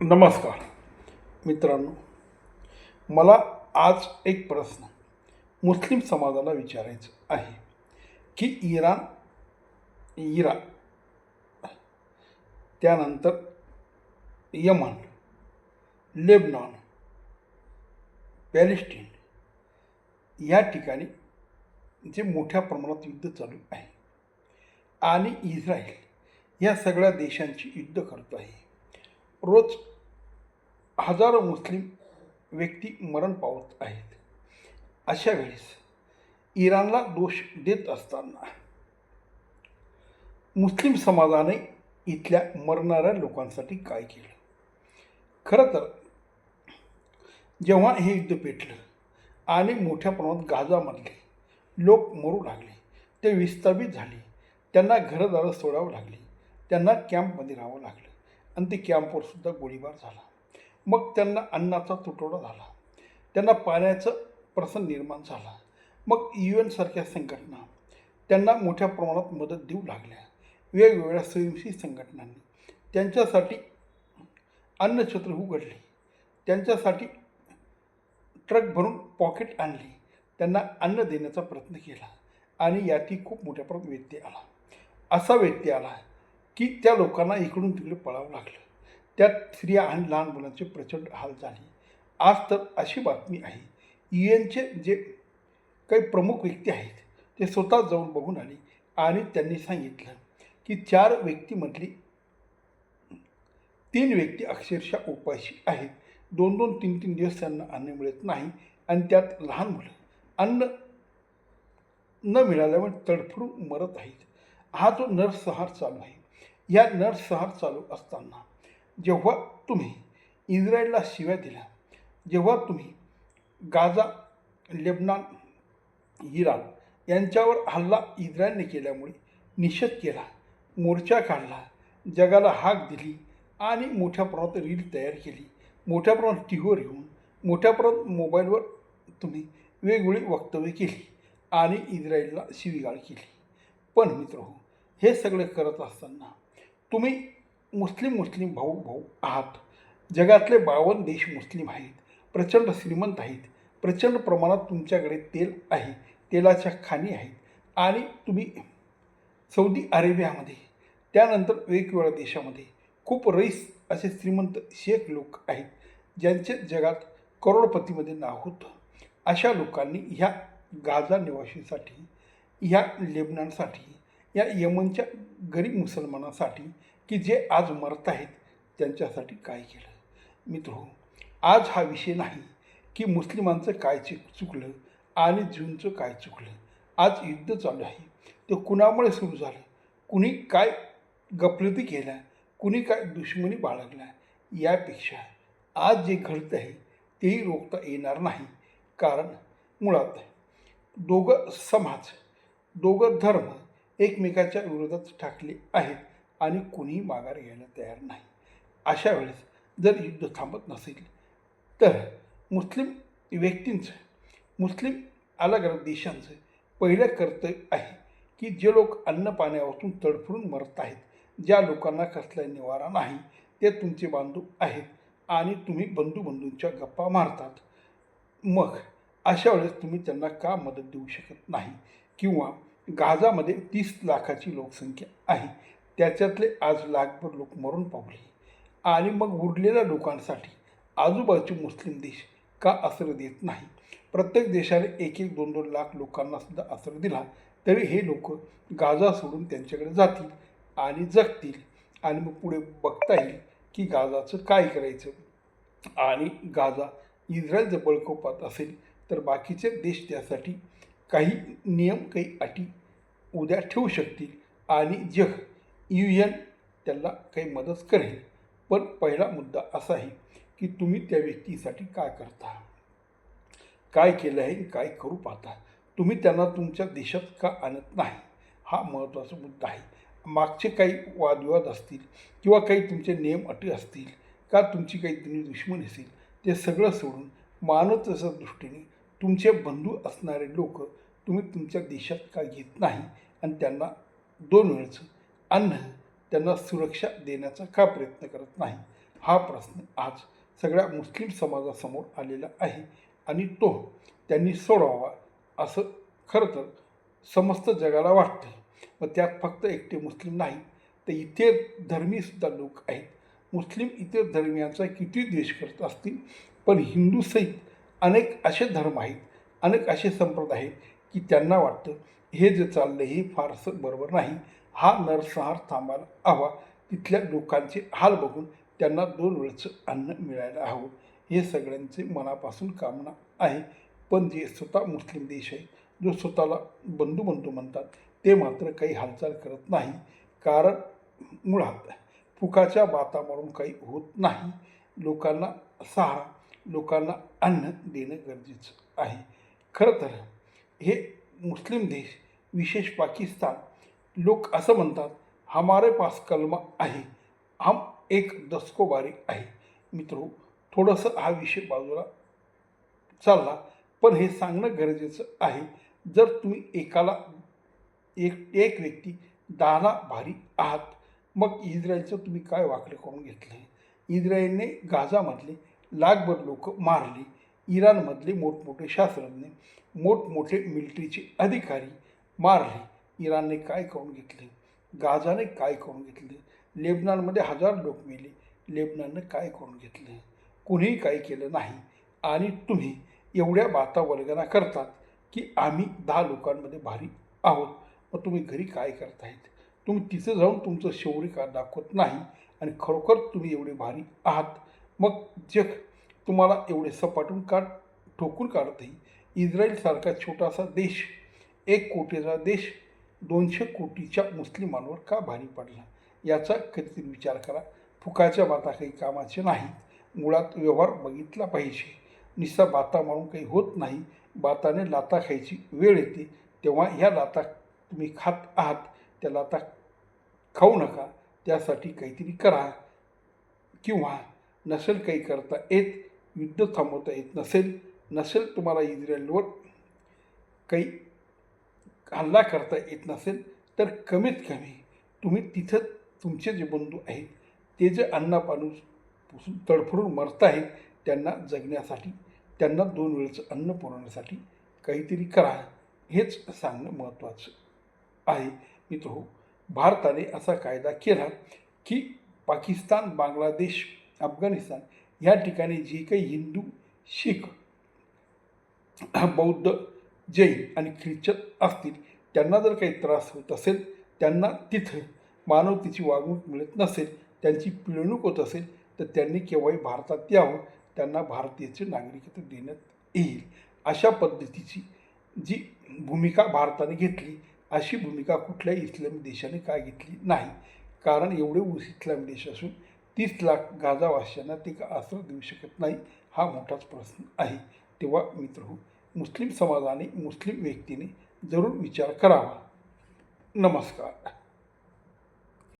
नमस्कार. मित्रांनो मला आज एक प्रश्न मुस्लिम समाजाला विचारायचं आहे की इराण इराण त्यानंतर यमन लेबनॉन पॅलेस्टीन या ठिकाणी जे मोठ्या प्रमाणात युद्ध चालू आहे आणि इस्रायल या सगळ्या देशांची युद्ध करत आहे. रोज हजारो मुस्लिम व्यक्ती मरण पावत आहेत. अशा वेळेस इराणला दोष देत असताना मुस्लिम समाजाने इथल्या मरणाऱ्या लोकांसाठी काय केलं? खरं तर जेव्हा हे युद्ध पेटलं आणि मोठ्या प्रमाणात गाजामधले लोक मरू लागले ते विस्थापित झाले त्यांना घरदारं सोडावं लागली त्यांना कॅम्पमध्ये राहावं लागलं. आणि ते कॅम्पवर सुद्धा गोळीबार झाला. मग त्यांना अन्नाचा तुटवडा झाला. त्यांना पाण्याचं प्रसन्न निर्माण झाला. मग यू एनसारख्या संघटना त्यांना मोठ्या प्रमाणात मदत देऊ लागल्या. वेगवेगळ्या स्वयंसेवी संघटनांनी. त्यांच्यासाठी अन्नछत्र उघडले. त्यांच्यासाठी ट्रक भरून पॉकेट आणली. त्यांना अन्न देण्याचा प्रयत्न केला. आणि यातही खूप मोठ्या प्रमाणात व्यत्यय आला. असा व्यत्यय आला की त्या लोकांना इकडून तिकडे पळावं लागलं. त्यात स्त्रिया आणि लहान मुलांचे प्रचंड हाल झाले. आज तर अशी बातमी आहे. ई एनचे जे काही प्रमुख व्यक्ती आहेत ते स्वतः जाऊन बघून आले आणि त्यांनी सांगितलं की चार व्यक्तीमधली तीन व्यक्ती अक्षरशः उपाशी आहेत. दोन दोन तीन तीन दिवस त्यांना अन्न मिळत नाही आणि त्यात लहान मुलं अन्न न मिळाल्यामुळे तडफडून मरत आहेत. हा जो नरसंहार चालू आहे या नरसंहार चालू असताना जेव्हा तुम्ही इस्रायलला शिव्या दिल्या जेव्हा तुम्ही गाझा लेबनान इराण यांच्यावर हल्ला इस्रायलने केल्यामुळे निषेध केला मोर्चा काढला जगाला हाक दिली आणि मोठ्या प्रमाणात रील तयार केली. मोठ्या प्रमाणात टी व्हीवर येऊन मोठ्या प्रमाणात मोबाईलवर तुम्ही वेगवेगळी वक्तव्य केली आणि इस्रायलला शिवीगाळ केली. पण मित्र हो हे सगळे करत असताना तुम्ही मुस्लिम मुस्लिम भाऊ भाऊ आहात. जगातले बावन्न देश मुस्लिम आहेत. प्रचंड श्रीमंत आहेत. प्रचंड प्रमाणात तुमच्याकडे तेल आहे. तेलाच्या खाणी आहेत. आणि तुम्ही सौदी अरेबियामध्ये त्यानंतर वेगवेगळ्या देशामध्ये खूप रईस असे श्रीमंत शेख लोक आहेत ज्यांचे जगात करोडपतीमध्ये नाव होतं. अशा लोकांनी ह्या गाझा निवासीसाठी ह्या लेबनानसाठी या यमनच्या गरीब मुसलमानासाठी की जे आज मरत आहेत त्यांच्यासाठी काय केलं? मित्र आज हा विषय नाही की मुस्लिमांचं काय चुक चुकलं आणि जूनचं काय चुकलं. आज युद्ध चालू आहे. ते कुणामुळे सुरू झालं? कुणी काय गफलती केल्या? कुणी काय दुश्मनी बाळगल्या? यापेक्षा आज जे घडत आहे तेही रोखता येणार नाही. कारण मुळात दोघं समाज दोघं धर्म एकमेकाच्या विरोधात ठाकले आहेत आणि कुणीही माघार घ्यायला तयार नाही. अशा वेळेस जर युद्ध थांबत नसेल तर मुस्लिम व्यक्तींचं मुस्लिम अलग अलग देशांचं पहिलं कर्तव्य आहे की जे लोक अन्न पाण्यापासून तडफडून मरत आहेत ज्या लोकांना कसला निवारा नाही ते तुमचे बांधव आहेत आणि तुम्ही बंधू बंधूंच्या गप्पा मारतात. मग अशा वेळेस तुम्ही त्यांना का मदत देऊ शकत नाही? किंवा गाजामध्ये तीस लाखाची लोकसंख्या आहे. त्याच्यातले आज लाखभर लोक मरून पावले. आणि मग उरलेल्या लोकांसाठी आजूबाजूचे मुस्लिम देश का आसरं देत नाही? प्रत्येक देशाने एक एक दोन दोन लाख लोकांना सुद्धा आश्रय दिला तरी हे लोक गाजा सोडून त्यांच्याकडे जातील आणि जगतील. आणि मग पुढे बघता येईल की गाजाचं काय करायचं? आणि गाजा इस्रायल जर असेल तर बाकीचे देश त्यासाठी काही नियम काही अटी उद्या ठेवू शकतील. आणि जग यू एन त्यांना काही मदत करेल. पण पहिला मुद्दा असा आहे की तुम्ही त्या व्यक्तीसाठी काय करता? काय केलं आहे काय करू पाहता? तुम्ही त्यांना तुमच्या देशात का आणत नाही? हा महत्त्वाचा मुद्दा आहे. मागचे काही वादविवाद असतील किंवा काही तुमचे नियम अटी असतील का तुमची काही तुम्ही दुश्मन असेल ते सगळं सोडून मानवतेच्या दृष्टीने तुमचे बंधू असणारे लोक तुम्ही तुमच्या देशात का घेत नाही आणि त्यांना दोन वेळचं अन्न त्यांना सुरक्षा देण्याचा का प्रयत्न करत नाही? हा प्रश्न आज सगळ्या मुस्लिम समाजासमोर आलेला आहे आणि तो त्यांनी सोडवावा असं खरं तर समस्त जगाला वाटतं व त्यात फक्त एकटे मुस्लिम नाही तर इतर धर्मीसुद्धा लोक आहेत. मुस्लिम इतर धर्मियांचा किती द्वेष करत असतील? पण हिंदूसहित अनेक असे धर्म आहेत अनेक असे संप्रदाय आहेत की त्यांना वाटतं हे जे चाललं हे फारसं बरोबर नाही. हा नरसंहार थांबायला हवा. तिथल्या लोकांचे हाल बघून त्यांना दोन वेळचं अन्न मिळायला हवं. हे सगळ्यांचे मनापासून कामना आहे. पण जे स्वतः मुस्लिम देश आहे जो स्वतःला बंधू बंधू म्हणतात ते मात्र काही हालचाल करत नाही. कारण मुळात फुकाच्या बाता मारून काही होत नाही. लोकांना सहारा लोकांना अन्न देणं गरजेचं आहे. खरं तर हे मुस्लिम देश विशेष पाकिस्तान लोक असं म्हणतात हमारे पास कलमा आहे हम एक दसकोबारी आहे. मित्रो थोडंसं हा विषय बाजूला चालला पण हे सांगणं गरजेचं आहे. जर तुम्ही एकाला एक एक व्यक्ती दहाला भारी आहात मग इस्रायलचं तुम्ही काय वाकडे करून घेतलं इस्रायलने गाझामधले लाखभर लोक मारली इराणमधले मोठमोठे शास्त्रज्ञ मोठमोठे मिलिटरीचे अधिकारी मारले. इराणने काय करून घेतले? गाझाने काय करून घेतले? लेबनानमध्ये हजार लोक मेले. लेबनाननं काय करून घेतलं? कुणीही काही केलं नाही. आणि तुम्ही एवढ्या वातावल्गना करतात की आम्ही दहा लोकांमध्ये भारी आहोत. मग तुम्ही घरी काय करतायत तुम्ही तिथं जाऊन तुमचं शौर्य का दाखवत नाही? आणि खरोखर तुम्ही एवढे भारी आहात? मग जग तुम्हाला एवढे सपाटून काढ ठोकून काढतही इस्रायलसारखा छोटासा देश एक कोटीचा देश दोनशे कोटीच्या मुस्लिमांवर का भारी पडला? याचा कधीतरी विचार करा. फुकाच्या बाता काही कामाचे नाहीत. मुळात व्यवहार बघितला पाहिजे. निस्सा बाता म्हणून काही होत नाही. बाताने लाता खायची वेळ येते. तेव्हा ह्या लाता तुम्ही खात आहात. त्या लाता खाऊ नका. त्यासाठी काहीतरी करा किंवा नसेल काही करता येत युद्ध थांबवता येत नसेल नसेल तुम्हाला इस्रायलवर काही हल्ला करता येत नसेल तर कमीत कमी तुम्ही तिथं तुमचे जे बंधू आहेत ते जे अन्नापानू पाणी तडफडून मरत आहेत त्यांना जगण्यासाठी त्यांना दोन वेळचं अन्न पुरवण्यासाठी काहीतरी करा. हेच सांगणं महत्त्वाचं आहे. मित्र हो भारताने असा कायदा केला की पाकिस्तान बांगलादेश अफगाणिस्तान या ठिकाणी जे काही हिंदू शीख बौद्ध जैन आणि ख्रिश्चन असतील त्यांना जर काही त्रास होत असेल त्यांना तिथं मानवतेची वागणूक मिळत नसेल त्यांची पिळवणूक होत असेल तर त्यांनी केव्हाही भारतात यावं त्यांना भारतीयाचे नागरिकत्व देण्यात येईल. अशा पद्धतीची जी भूमिका भारताने घेतली अशी भूमिका कुठल्याही इस्लामी देशाने का घेतली नाही. कारण एवढे ऊस इस्लामी देश असून तीस लाख गाजावाश्यांना ते का आश्रय देऊ शकत नाही हा मोठाच प्रश्न आहे. तेव्हा मित्र हो मुस्लिम समाजाने मुस्लिम व्यक्तीने जरूर विचार करावा. नमस्कार.